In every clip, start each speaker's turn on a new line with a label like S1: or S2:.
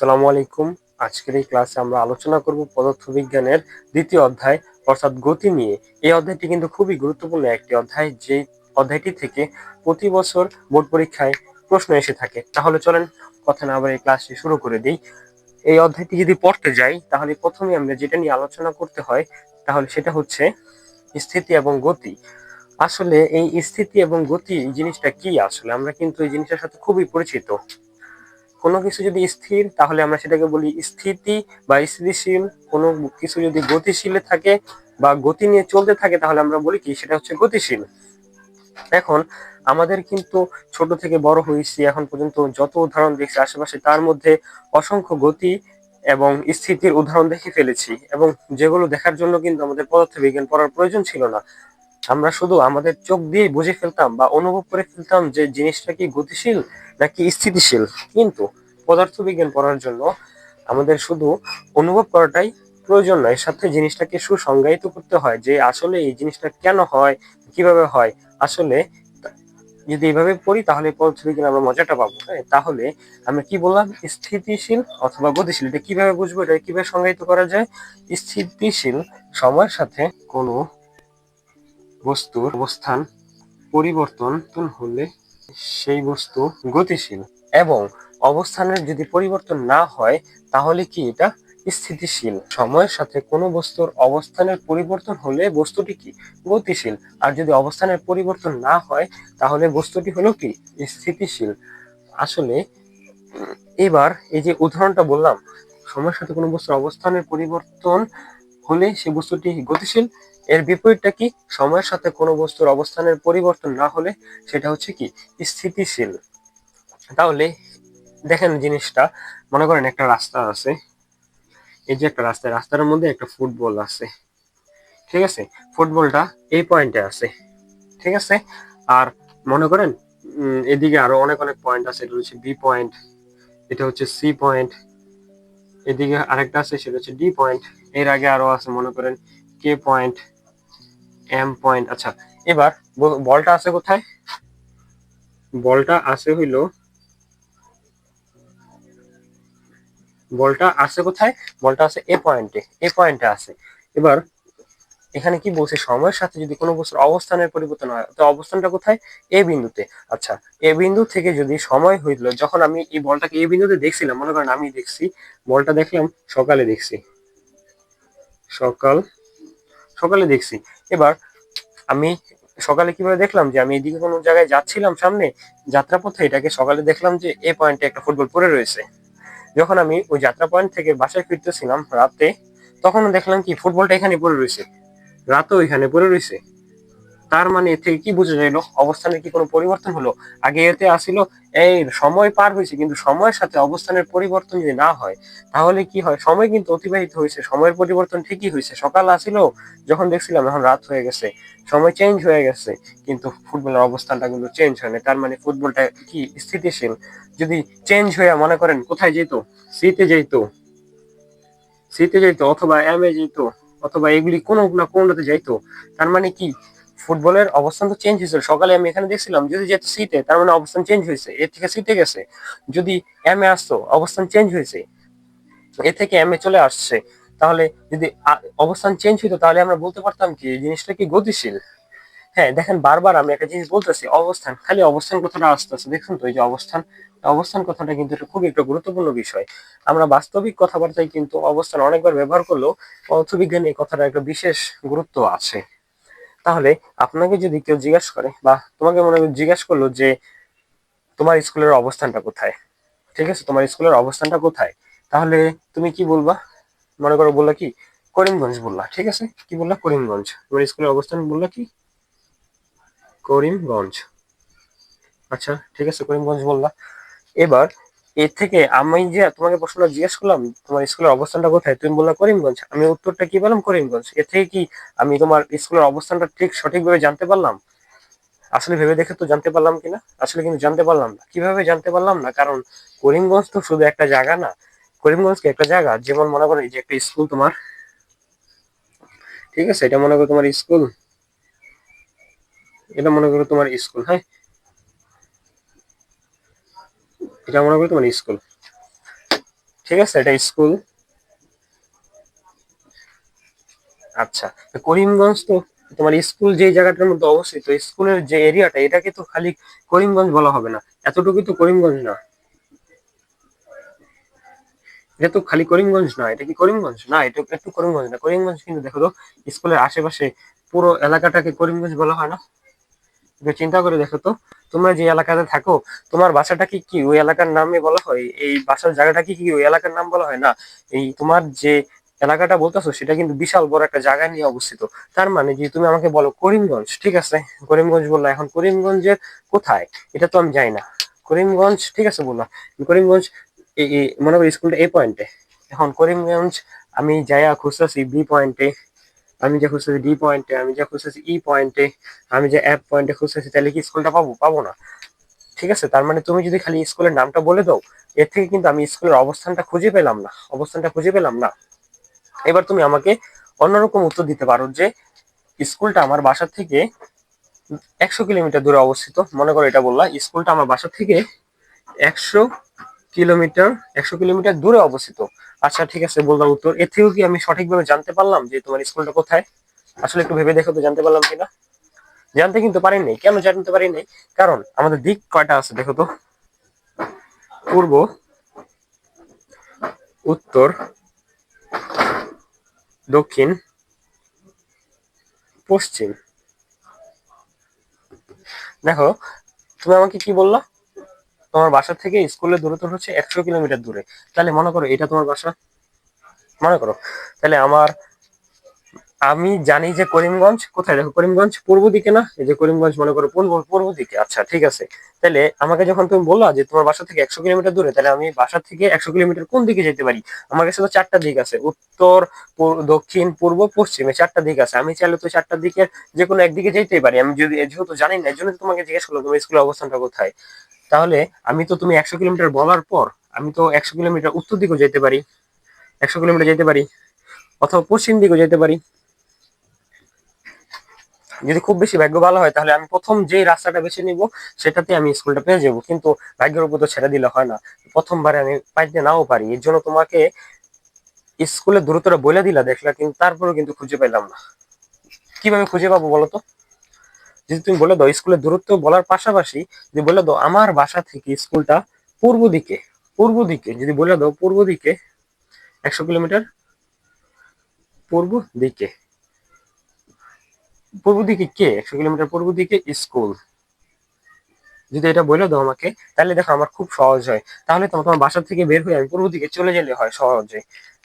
S1: আসসালামু আলাইকুম। আজকের এই ক্লাসে আমরা আলোচনা করব পদার্থবিজ্ঞানের দ্বিতীয় অধ্যায়, অর্থাৎ গতি নিয়ে। এই অধ্যায়টি কিন্তু খুবই গুরুত্বপূর্ণ একটি অধ্যায়, যে অধ্যায়টি থেকে প্রতি বছর বোর্ড পরীক্ষায় প্রশ্ন এসে থাকে। তাহলে চলেন কথা না আবার এই ক্লাসটি শুরু করে দিই। এই অধ্যায়টি যদি পড়তে যাই, তাহলে প্রথমে আমরা যেটা নিয়ে আলোচনা করতে হয়, তাহলে সেটা হচ্ছে স্থিতি এবং গতি। আসলে এই স্থিতি এবং গতি জিনিসটা কি আসলে? আমরা কিন্তু এই জিনিসটার সাথে খুবই পরিচিত। কোনো কিছু যদি স্থির, তাহলে আমরা সেটাকে বলি স্থিতি বা স্থিতিশীল। কোনো কিছু যদি গতিশীল থাকে বা গতি নিয়ে চলতে থাকে, তাহলে আমরা বলি কি, সেটা হচ্ছে গতিশীল। এখন আমাদের কিন্তু ছোট থেকে বড় হয়েছি, এখন পর্যন্ত যত উদাহরণ দেখছি, আশেপাশে তার মধ্যে অসংখ্য গতি এবং স্থিতির উদাহরণ দেখে ফেলেছি এবং যেগুলো দেখার জন্য কিন্তু আমাদের পদার্থবিজ্ঞান পড়ার প্রয়োজন ছিল না। আমরা শুধু আমাদের চোখ দিয়ে বুঝে ফেলতাম বা অনুভব করে ফেলতাম যে জিনিসটা কি গতিশীল নাকি স্থিতিশীল। কিন্তু পদার্থবিজ্ঞান পড়ার জন্য আমাদের শুধু অনুভব করাটাই প্রয়োজন নয়, সাথে জিনিসটাকে সুসংজ্ঞায়িত করতে হয় যে আসলে এই জিনিসটা কেন হয়, কীভাবে হয়। আসলে যদি এইভাবে পড়ি তাহলে পদার্থবিজ্ঞান আমরা মজাটা পাবো হ্যাঁ? তাহলে আমরা কি বললাম? স্থিতিশীল অথবা গতিশীল। এটা কীভাবে বুঝব? এটা কীভাবে সংজ্ঞায়িত করা যায়? স্থিতিশীল সময়ের সাথে কোনো বস্তুর অবস্থান পরিবর্তন হলে সেই বস্তু গতিশীল এবং অবস্থানের যদি পরিবর্তন না হয়, তাহলে কি এটা স্থিতিশীল? সময়ের সাথে কোনো বস্তুর অবস্থানের পরিবর্তন হলে বস্তুটি কি? গতিশীল। আর যদি অবস্থানের পরিবর্তন না হয়, তাহলে বস্তুটি হলো কি? স্থিতিশীল। আসলে, এবার এই যে উদাহরণটা বললাম, সময়ের সাথে কোনো বস্তুর অবস্থানের পরিবর্তন হলে সে বস্তুটি গতিশীল, এর বিপরীতটা কি? সময়ের সাথে কোনো বস্তুর অবস্থানের পরিবর্তন না হলে সেটা হচ্ছে কি? স্থিতিশীল। তাহলে দেখেন জিনিসটা, মনে করেন একটা রাস্তা আছে, এই যে একটা রাস্তা, রাস্তার মধ্যে একটা ফুটবল আছে, ঠিক আছে? ফুটবলটা এই পয়েন্টে আছে, ঠিক আছে? আর মনে করেন এদিকে আরও অনেক অনেক পয়েন্ট আছে, এটা হচ্ছে বি পয়েন্ট এটা হচ্ছে সি পয়েন্ট এদিকে আরেকটা আছে, সেটা হচ্ছে ডি পয়েন্ট এর আগে আরও আছে, মনে করেন কে পয়েন্ট এম পয়েন্ট আচ্ছা এবার বলটা আছে কোথায়? বলটা আছে হইল বলটা আছে কোথায়? বলটা আছে এ। পয়েন্টে এ পয়েন্টে আছে এবার এখানে কি বলছে? সময়ের সাথে যদি কোনো বস্তুর অবস্থানের পরিবর্তন হয়, তো অবস্থানটা কোথায়? এ বিন্দুতে। আচ্ছা এ বিন্দু থেকে যদি সময় হইল, যখন আমি এই বলটাকে এ বিন্দুতে দেখছিলাম, মনে করেন আমি দেখছি, বলটা দেখলাম, সকালে দেখছি। সকাল, সকালে দেখছি। এবার আমি সকালে কীভাবে দেখলাম যে আমি এদিকে কোনো জায়গায় যাচ্ছিলাম সামনে? যাত্রাপথে এটাকে সকালে দেখলাম যে এ পয়েন্টে একটা ফুটবল পড়ে রয়েছে। যখন আমি ওই যাত্রা পয়েন্ট থেকে বাসায় ফিরতেছিলাম রাতে তখন দেখলাম কি, ফুটবলটা এখানে পড়ে রয়েছে। রাতও এখানে পড়ে রয়েছে। তার মানে এ থেকে কি বোঝা যাইলো অবস্থানের কি কোনো পরিবর্তন হলো? আগে এতে আসিল, এই সময় পার হয়েছে, কিন্তু সময়ের সাথে অবস্থানের পরিবর্তন যদি না হয়, তাহলে কি হয়? সময় কিন্তু অতিবাহিত হয়েছে, সময়ের পরিবর্তন ঠিকই হয়েছে। সকাল আসিল, যখন দেখছিলাম এখন রাত হয়ে গেছে, সময় চেঞ্জ হয়ে গেছে, কিন্তু ফুটবলের অবস্থানটা কিন্তু চেঞ্জ হয় না তার মানে ফুটবলটা কি স্থিতিশীল? যদি চেঞ্জ হয়ে মনে করেন, কোথায় যেত? সিতে যেত সিতে যেত, অথবা এম এ যেত, অথবা এগুলি কোনো না কোনোটাতে যাইতো, তার মানে কি? ফুটবলের অবস্থান তো চেঞ্জ হয়েছে সকালে আমি এখানে দেখছিলাম, যদি যেত সিতে তার মানে অবস্থান চেঞ্জ হয়েছে। এর থেকে সিতে গেছে। যদি এম এ আসতো, অবস্থান চেঞ্জ হয়েছে। এ থেকে এম এ চলে আসছে। তাহলে যদি অবস্থান চেঞ্জ হইতো, তাহলে আমরা বলতে পারতাম কি জিনিসটা কি গতিশীল? হ্যাঁ দেখেন বারবার আমি একটা জিনিস বলতেছি, অবস্থান, খালি অবস্থান কথাটা আসতেছে। দেখুন তো, এই যে অবস্থান অবস্থান কথাটা কিন্তু খুবই একটা গুরুত্বপূর্ণ বিষয়। আমরা বাস্তবিক কথাবার্তায় কিন্তু অবস্থান অনেকবার ব্যবহার করলেও পদার্থবিজ্ঞানে এই কথাটা একটা বিশেষ গুরুত্ব আছে। তাহলে আপনাকে যদি কেউ জিজ্ঞেস করে বা তোমাকে মনে জিজ্ঞেস করল যে তোমার স্কুলের অবস্থানটা কোথায়? ঠিক আছে? তোমার স্কুলের অবস্থানটা কোথায়? তাহলে তুমি কি বলবা? মনে করো বললা কি? করিমগঞ্জ বললা, ঠিক আছে? কি বললা? করিমগঞ্জ। তোমার স্কুলের অবস্থান বললা কি? করিমগঞ্জ। আচ্ছা ঠিক আছে, করিমগঞ্জ বললা। এবার এর থেকে আমি যে তোমাকে প্রশ্নটা জিজ্ঞেস করলাম, তোমার স্কুলের অবস্থানটা কোথায়? তুমি বললা করিমগঞ্জ। আমি উত্তরটা কি বললাম করিমগঞ্জ। এর থেকে কি আমি তোমার স্কুলের অবস্থানটা ঠিক সঠিকভাবে জানতে পারলাম? আসলে ভেবে দেখে তো জানতে পারলাম কিনা? আসলে কিন্তু জানতে পারলাম না। কীভাবে জানতে পারলাম না? কারণ করিমগঞ্জ তো শুধু একটা জায়গা না। করিমগঞ্জ কি একটা জায়গা? যেমন মনে করো যে একটা স্কুল তোমার। ঠিক আছে? এটা মনে করো তোমার স্কুল। এটা মনে করো তোমার স্কুল হ্যাঁ? এটা মনে করো তোমার স্কুল। ঠিক আছে, এটা স্কুল। আচ্ছা করিমগঞ্জ তো তোমার স্কুল যে জায়গাটার মধ্যে অবস্থিত স্কুলের যে এরিয়াটা এটাকে তো খালি করিমগঞ্জ বলা হবে না। এতটুকু তো করিমগঞ্জ না। এটা তো খালি করিমগঞ্জ না, এটা কি করিমগঞ্জ? না, এটা একটু করিমগঞ্জ না। করিমগঞ্জ কিন্তু দেখো তো, স্কুলের আশেপাশে পুরো এলাকাটাকে করিমগঞ্জ বলা হয় না? একটু চিন্তা করে দেখো তো। তোমরা যে এলাকাতে থাকো, তোমার বাসাটা কি কি ওই এলাকার নামে বলা হয়? এই বাসার জায়গাটা কি কি ওই এলাকার নাম বলা হয়? না, এই তোমার যে এলাকাটা বলতেছো, সেটা কিন্তু বিশাল বড় একটা জায়গা নিয়ে অবস্থিত। তার মানে যে তুমি আমাকে বলো করিমগঞ্জ, ঠিক আছে? করিমগঞ্জ বললা, এখন করিমগঞ্জের কোথায়? এটা তো আমি জানি না। করিমগঞ্জ, ঠিক আছে বললাম করিমগঞ্জ মনে করো স্কুলটা এ। পয়েন্টে এখন করিমগঞ্জ, আমি যাইয়া খুঁজতেছি বি পয়েন্টে আমি যে খুঁজতেছি ডি পয়েন্টে আমি যা খুঁজতেছি ই পয়েন্টে আমি যে অ্যাপ পয়েন্টে খুঁজতেছি, তাহলে কি স্কুলটা পাবো? পাবো না। ঠিক আছে? তার মানে তুমি যদি খালি স্কুলের নামটা বলে দাও, এর থেকে কিন্তু আমি স্কুলের অবস্থানটা খুঁজে পেলাম না। অবস্থানটা খুঁজে পেলাম না। এবার তুমি আমাকে অন্যরকম উত্তর দিতে পারো যে স্কুলটা আমার বাসা থেকে একশো কিলোমিটার দূরে অবস্থিত। মনে করো এটা বললা স্কুলটা আমার বাসা থেকে একশো কিলোমিটার একশো কিলোমিটার দূরে অবস্থিত। আচ্ছা ঠিক আছে, বললাম উত্তর। এর থেকেও কি আমি সঠিকভাবে জানতে পারলাম যে তোমার স্কুলটা কোথায়? আসলে একটু ভেবে দেখো তো, জানতে পারলাম কিনা? জানতে কিন্তু পারিনি কেন জানতে পারিনি কারণ আমাদের দিক কয়টা আছে দেখো তো। পূর্ব, উত্তর, দক্ষিণ, পশ্চিম। দেখো, তুমি আমাকে কি বললা? তোমার বাসা থেকে স্কুলের দূরত্ব হচ্ছে একশো কিলোমিটার দূরে। তাহলে মনে করো এটা তোমার বাসা? মনে করো। তাহলে আমার, আমি জানি যে করিমগঞ্জ, কোথায়? দেখো, করিমগঞ্জ পূর্ব দিকে না? এই যে করিমগঞ্জ মনে করো পূর্ব পূর্ব দিকে। আচ্ছা ঠিক আছে। তাহলে আমাকে যখন তুমি বললা যে তোমার বাসা থেকে একশো কিলোমিটার দূরে, তাহলে আমি বাসা থেকে একশো কিলোমিটার কোন দিকে যেতে পারি? আমার কাছে তো চারটা দিক আছে। উত্তর দক্ষিণ, পূর্ব, পশ্চিমে চারটা দিক আছে। আমি চাইলে তো চারটা দিকের যে কোনো একদিকে যেতেই পারি। আমি যদি, যেহেতু জানি না, এই জন্য তোমাকে জিজ্ঞেস করলাম তোমার স্কুলের অবস্থানটা কোথায়? তাহলে আমি তো তুমি একশো কিলোমিটার বলার পর আমি তো একশো কিলোমিটার উত্তর দিকেও যেতে পারি, একশো কিলোমিটার যেতে পারি, অথবা পশ্চিম দিকেও যেতে পারি। যদি খুব বেশি ভাগ্য ভালো হয়, তাহলে আমি প্রথম যে রাস্তাটা বেছে নিব, সেটাতে আমি স্কুলটা পেয়ে যাব। কিন্তু ভাগ্যের উপর তো ছেড়ে দিলে হয় না। প্রথমবারে আমি পাইতে নাও পারি। এর জন্য তোমাকে স্কুলের দূরত্বটা বলে দিলা দেখলা, কিন্তু তারপরেও কিন্তু খুঁজে পেলাম না। কীভাবে খুঁজে পাবো বলো তো? যদি তুমি বলে দাও, স্কুলের দূরত্ব বলার পাশাপাশি যদি বলে দাও, আমার বাসা থেকে স্কুলটা পূর্ব দিকে পূর্ব দিকে, যদি বলে দাও পূর্ব দিকে, একশো কিলোমিটার পূর্ব দিকে। পূর্ব দিকে কে? একশো কিলোমিটার পূর্ব দিকে স্কুল। যদি এটা বলে দাও আমাকে, তাহলে দেখো আমার খুব সহজ হয়। তাহলে তো তোমার বাসা থেকে বের হয়ে আমি পূর্ব দিকে চলে গেলে হয় সহজে।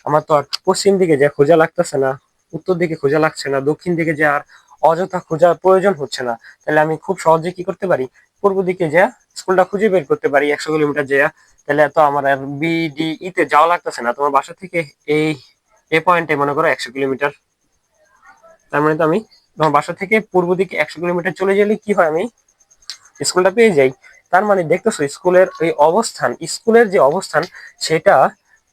S1: আমার তো আর পশ্চিম দিকে যা খোঁজা লাগতেছে না, উত্তর দিকে খোঁজা লাগছে না, দক্ষিণ দিকে যে আর অযথা খোঁজার প্রয়োজন হচ্ছে না। তাহলে আমি খুব সহজে কি করতে পারি? পূর্ব দিকে যা স্কুলটা খুঁজে বের করতে পারি, একশো কিলোমিটার যা তাহলে তো আমার আর বি ডি ই তে যাওয়া লাগতেছে না। তোমার বাসা থেকে এই, এ পয়েন্টে মনে করো একশো কিলোমিটার। তার মানে তো আমি তোমার বাসা থেকে পূর্ব দিকে একশো কিলোমিটার চলে গেলে কি হয় আমি স্কুলটা পেয়ে যাই। তার মানে দেখতেছো স্কুলের এই অবস্থান, স্কুলের যে অবস্থান, সেটা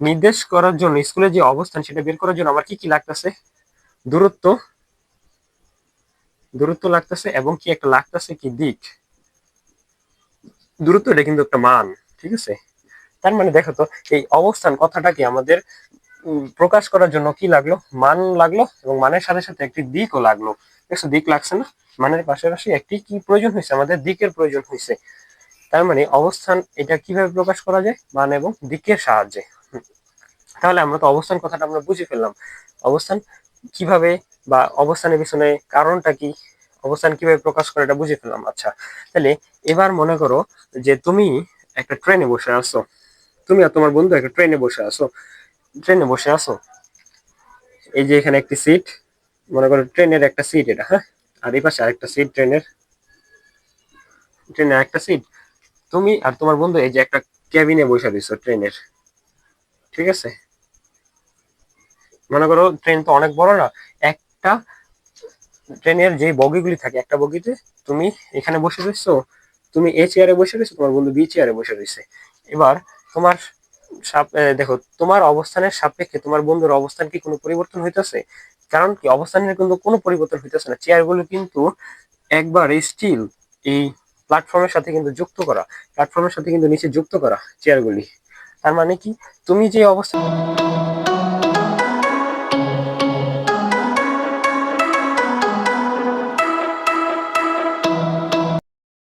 S1: নির্দেশ করার জন্য, স্কুলের যে অবস্থান, সেটা বের করার জন্য আমার কি কি লাগতেছে? দূরত্ব দূরত্ব লাগতেছে এবং কি একটা লাগতেছে কি দিক? দূরত্ব এটা কিন্তু একটা মান, ঠিক আছে? তার মানে দেখো তো, এই অবস্থান কথাটাকে আমাদের প্রকাশ করার জন্য কি লাগল? মান লাগল এবং মানের সাথে সাথে একটি দিকও লাগল। দেখছ, দিক লাগছে না? মানের পাশাপাশি একটি কি প্রয়োজন হয়েছে? আমাদের দিকের প্রয়োজন হয়েছে। তার মানে অবস্থান এটা কীভাবে প্রকাশ করা যায়? মান এবং দিকের সাহায্যে। তাহলে আমরা তো অবস্থান কথাটা আমরা বুঝে ফেললাম। অবস্থান কীভাবে বা অবস্থানের পিছনে কারণটা কি? অবস্থান কীভাবে প্রকাশ করে এটা বুঝে ফেললাম। আচ্ছা তাহলে এবার মনে করো যে তুমি একটা ট্রেনে বসে আসো তুমি আর তোমার বন্ধু একটা ট্রেনে বসে আসো ট্রেনে বসে আসো এই যে এখানে একটি সিট, মনে করো ট্রেনের একটা সিট এটা হ্যাঁ? আর এই পাশে আরেকটা সিট ট্রেনের। ট্রেনের একটা সিট। তুমি আর তোমার বন্ধু এই যে একটা ক্যাবিনে বসে দিছো ট্রেনের। ঠিক আছে? মনে করো ট্রেন তো অনেক বড় না, একটা ট্রেনের যে বগিগুলি থাকে, একটা বগিতে তুমি এখানে বসে রয়েছো, তুমি এ চেয়ারে বসে রয়েছো, তোমার বন্ধু বি চেয়ারে বসে রয়েছে। এবার তোমার দেখো, তোমার অবস্থানের সাপেক্ষে তোমার বন্ধুর অবস্থান কি কোনো পরিবর্তন হইতেছে? কারণ কি অবস্থানের কিন্তু কোনো পরিবর্তন হইতেছে না। চেয়ারগুলো কিন্তু একবার স্টিল এই প্ল্যাটফর্মের সাথে কিন্তু যুক্ত করা প্ল্যাটফর্মের সাথে কিন্তু নিচে যুক্ত করা চেয়ারগুলি তার মানে কি? তুমি যে অবস্থা